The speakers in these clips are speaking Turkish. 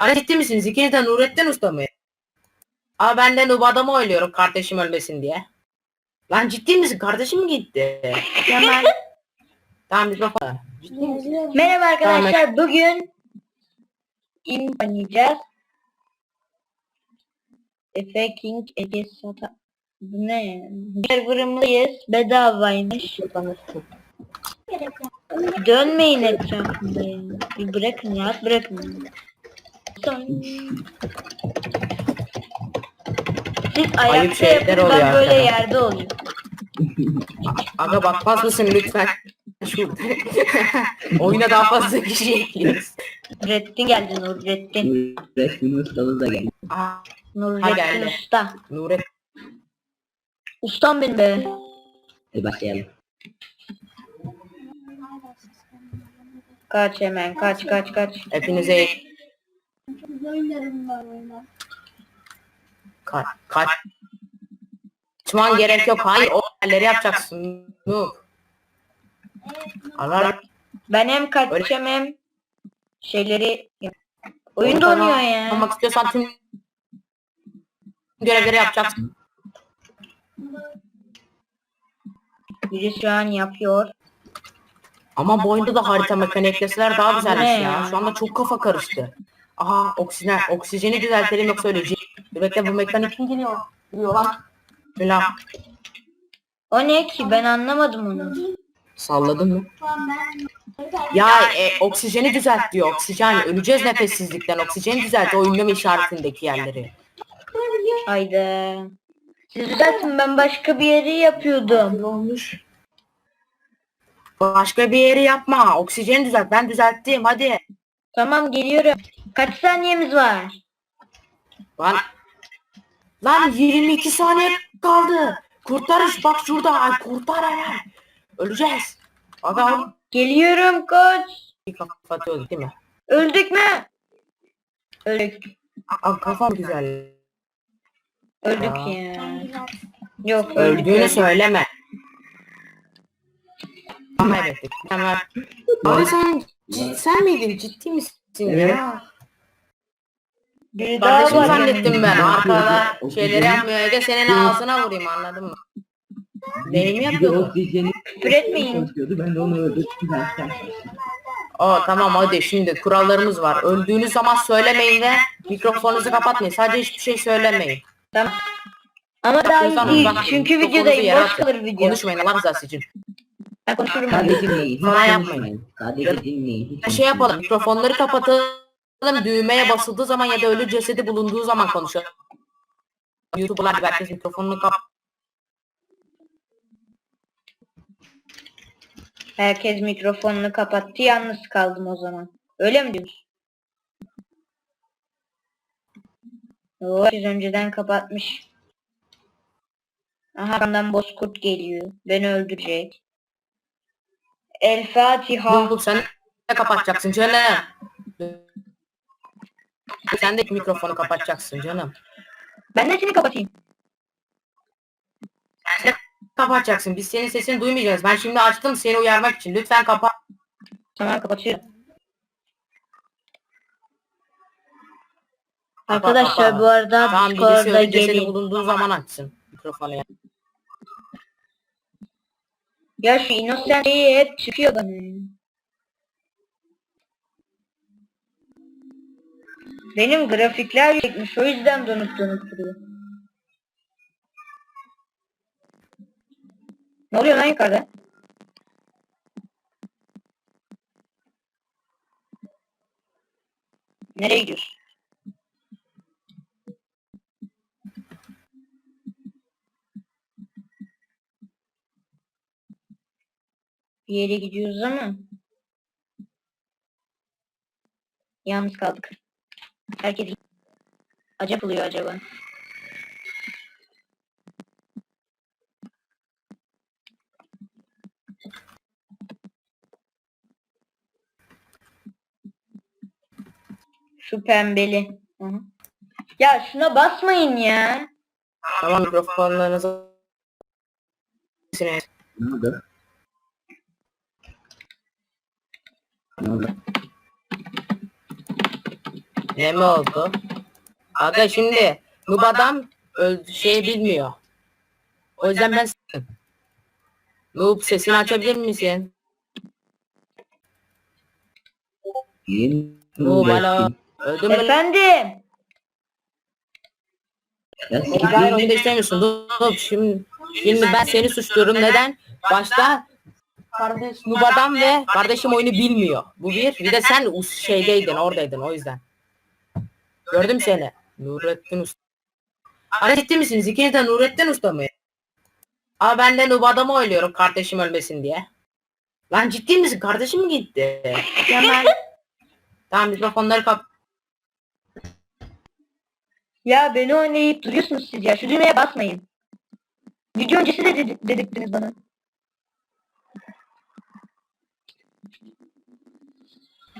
Hani ciddi misiniz? İkiniz de Nurettin Usta mı? Aa ben de Nub adamı oynuyorum kardeşim ölmesin diye. Lan ciddi misin? Kardeşim mi gitti? Kemal. Tamam. Ciddi misin? Merhaba arkadaşlar. Bugün imp oynayacağız. Efe King Ege Sata. Bu ne? Server'ımdayız. Bedavaymış. Dönmeyin etrafında ya. Bir bırakın rahat bırakın. Siz ayakta şeyler yapın oluyor ben böyle arkada. yerde olayım. Aga bakmaz mısın lütfen? Oyuna daha fazla kişi ekliyoruz. Nurettin geldi Nurettin. Resmin ustalı da geldi. Aa, Nurettin geldi. Usta. Nurettin. Ustam benim be. Hadi başlayalım. Kaç hemen kaç kaç kaç. Hepinize Kaç. Kaç. Kaçman gerek yok. Hayır o halleri yapacaksın. Yok. Arar. Ben hem kaçacağım hem şeyleri oyun donuyor ya. Olmak istiyorsan tüm görevleri yapacaksın. Biri şu an yapıyor. Ama bu oyunda da harita mekaniği ekleseler daha güzelmiş ya. ya? Şu anda çok kafa karıştı. Aha oksijen, oksijeni düzeltelim yoksa öleceğim. Bekle bu mekanik kim geliyor? Geliyor lan. Selam. O ne ki ben anlamadım onu. Salladın mı? Ya e, oksijeni düzelt diyor. Oksijen. Öleceğiz nefessizlikten. Oksijeni düzelt. O ünlem işaretindeki yerleri. Hayda. Siz düzeltin ben başka bir yeri yapıyordum. Ne olmuş? Başka bir yeri yapma. Oksijeni düzelt. Ben düzelttim. Hadi. Tamam geliyorum. Kaç saniyemiz var? Lan. Lan 22 saniye kaldı. Kurtarış bak şurada. Ay kurtar hemen. Öleceğiz. Aga Geliyorum koç. bir kapatıyorduk değil mi? Öldük mü? Öldük. Abi kafam güzel. Öldük Ya. ya. Yok öldük. Öldüğünü söyleme. Ama evet. Hemen. Abi sen cid- sen miydin? Ciddi misin Evet. ya? Kardeşim var zannettim ben. Arkada şeyleri yapmıyor. Ege senin ağzına vurayım anladın mı? Benim yapıyordu. oksijeni Küfür etmeyin. konuşuyordu. Ben de onu öldürdüm. O tamam hadi şimdi kurallarımız var. Öldüğünüz zaman söylemeyin ve mikrofonunuzu kapatmayın. Sadece hiçbir şey söylemeyin. Tamam. Ama daha iyi değil. Çünkü videodayım. Boş kalır video. Konuşmayın Allah rızası için. Ben konuşurum. Sadece dinleyin. Hiç Falan yapmayın. konuşmayın. Sadece dinleyin. Hiç Şey konuşmayın. yapalım. Mikrofonları kapatalım. Düğmeye basıldığı zaman ya da ölü cesedi bulunduğu zaman konuşalım. YouTuber'lar gibi herkes mikrofonunu kap. Herkes mikrofonunu kapattı. Yalnız kaldım o zaman. Öyle mi diyorsun? Oo, herkes önceden kapatmış. Aha arkamdan bozkurt geliyor. Beni öldürecek. El Fatiha. Dur sen de kapatacaksın canım. Sen de mikrofonu kapatacaksın canım. Ben de seni kapatayım. Sen de kapatacaksın. Biz senin sesini duymayacağız. Ben şimdi açtım seni uyarmak için. Lütfen kapat. Tamam kapatıyorum. Kapat, Arkadaşlar bu arada Tamam birisi Discord'a ölü cesedi gelin. bulunduğu zaman açsın mikrofonu. ya. Ya şu innocent şeyi hep çıkıyor bana. Benim grafikler yüksekmiş o yüzden donup donup duruyor. Ne oluyor lan yukarıda? Nereye gidiyorsun? Bir yere gidiyoruz ama yalnız kaldık. Herkes acaba oluyor acaba. Şu pembeli. Hı hı. Ya şuna basmayın ya. Tamam mikrofonlarınızı Sine- Ne mi oldu? Aga şimdi Noob adam öldü, şey bilmiyor. O yüzden ben s**tim. Noob sesini açabilir misin? Noob hala öldün mü? Efendim. Ya O kadar oyunda siktir. istemiyorsun. Noob şimdi, şimdi ben seni suçluyorum. Neden? Başta kardeş Noob adam ve kardeşim oyunu bilmiyor. Bu bir. Bir de sen us- şeydeydin oradaydın o yüzden. Gördüm seni. Nurettin Usta. Ara ciddi misiniz? İkiniz de Nurettin Usta mı? Aa ben de Noob adamı oynuyorum kardeşim ölmesin diye. Lan ciddi misin? Kardeşim mi gitti? Kemal. Tamam mikrofonları kap. ya beni oynayıp duruyorsunuz siz ya. Şu düğmeye basmayın. Video öncesi de dedi- dedirttiniz bana.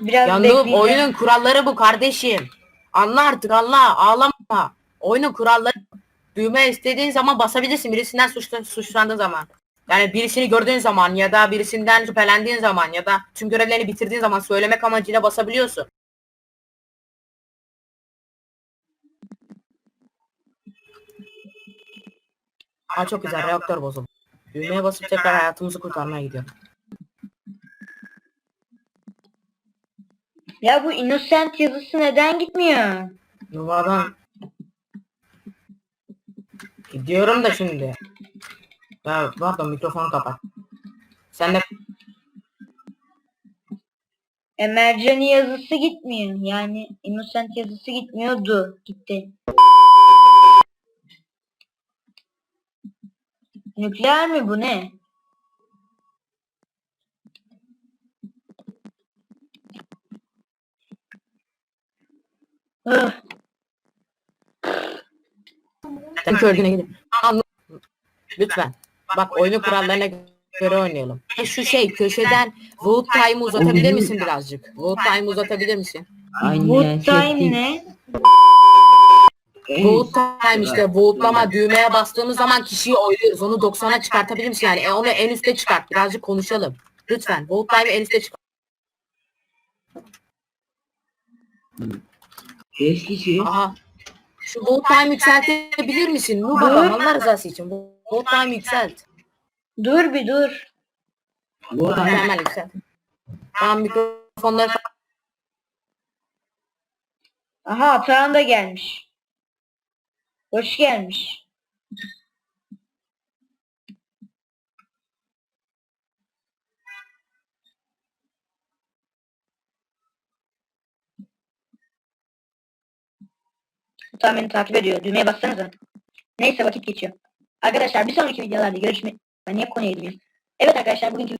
Biraz Ya Noob bekleyeceğim. oyunun kuralları bu kardeşim. Anla artık anla. Ağlama. Oyunun kuralları. Düğme istediğin zaman basabilirsin. Birisinden suçla, suçlandığın zaman. Yani birisini gördüğün zaman ya da birisinden şüphelendiğin zaman ya da tüm görevlerini bitirdiğin zaman söylemek amacıyla basabiliyorsun. Aa çok güzel reaktör bozuldu. Düğmeye basıp tekrar hayatımızı kurtarmaya gidiyor. Ya bu innocent yazısı neden gitmiyor? Numaran. Gidiyorum da şimdi. Ya pardon mikrofonu kapat. Sen de Emergency yazısı gitmiyor. Yani innocent yazısı gitmiyordu. Gitti. Nükleer mi bu ne? Sen kördüğüne gidin. Anla- Lütfen. Bak oyunun kurallarına göre oynayalım. E şu şey köşeden vote time'ı uzatabilir misin birazcık? Vote time'ı uzatabilir misin? Aynen. Wood time şey- ne? Vote time işte vote'lama düğmeye bastığımız zaman kişiyi oyluyoruz. Onu 90'a çıkartabilir misin? Yani e, onu en üste çıkart. Birazcık konuşalım. Lütfen. Vote time'ı en üste çıkart. Beş kişi. Aha. Şu vote time yükseltebilir misin? Bu bakalım Allah rızası için. Vote time yükselt. Dur bir dur. Bu adam Hemen yükselt. Tamam mikrofonları Aha Atahan da gelmiş. Hoş gelmiş. Tamam beni takip ediyor. Düğmeye bassanıza. Neyse vakit geçiyor. Arkadaşlar bir sonraki videolarda görüşmek... Ben niye konuya gidiyorum? Evet arkadaşlar bugünkü